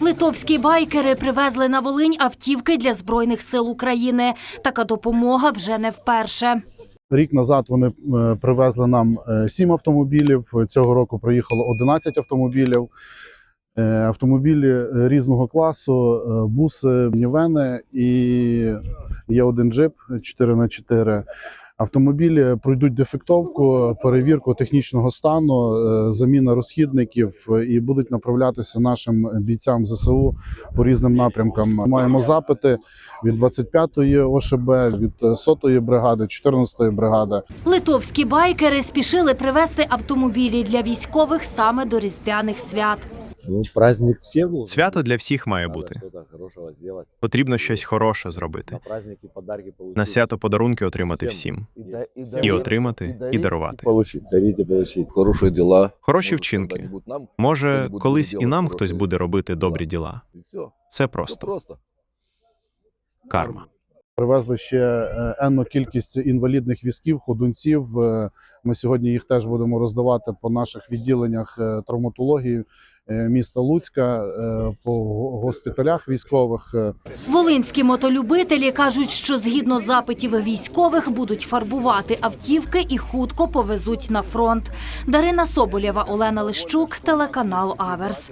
Литовські байкери привезли на Волинь автівки для збройних сил України. Така допомога вже не вперше. Рік назад вони е, привезли нам е, 7 автомобілів. Цього року приїхало 11 автомобілів. Е, Автомобілі різного класу, буси, мінівени і є один джип 4х4. Автомобілі пройдуть дефектовку, перевірку технічного стану, е, заміна розхідників е, і будуть направлятися нашим бійцям ЗСУ по різним напрямкам. Маємо запити від 25-ї ОШБ, від е, 100-ї бригади, 14-ї бригади. Литовські байкери спішили привезти автомобілі для військових саме до різдвяних свят. Ну, праздник всем. Свято для всіх має бути. что-то хорошего сделать. Потрібно щось хороше зробити. На свято подарунки отримати всім. І отримати, і дарувати. Хороші вчинки. Може, колись і нам хтось буде робити добрі діла. Все. Просто. Карма. Привезли ще е, енну кількість інвалідних візків, ходунців. Е, Ми сьогодні їх теж будемо роздавати по наших відділеннях е, травматології міста Луцька, по госпіталях військових. Волинські мотолюбителі кажуть, що згідно запитів військових будуть фарбувати автівки і хутко повезуть на фронт. Дарина Соболєва, Олена Лищук, телеканал Аверс.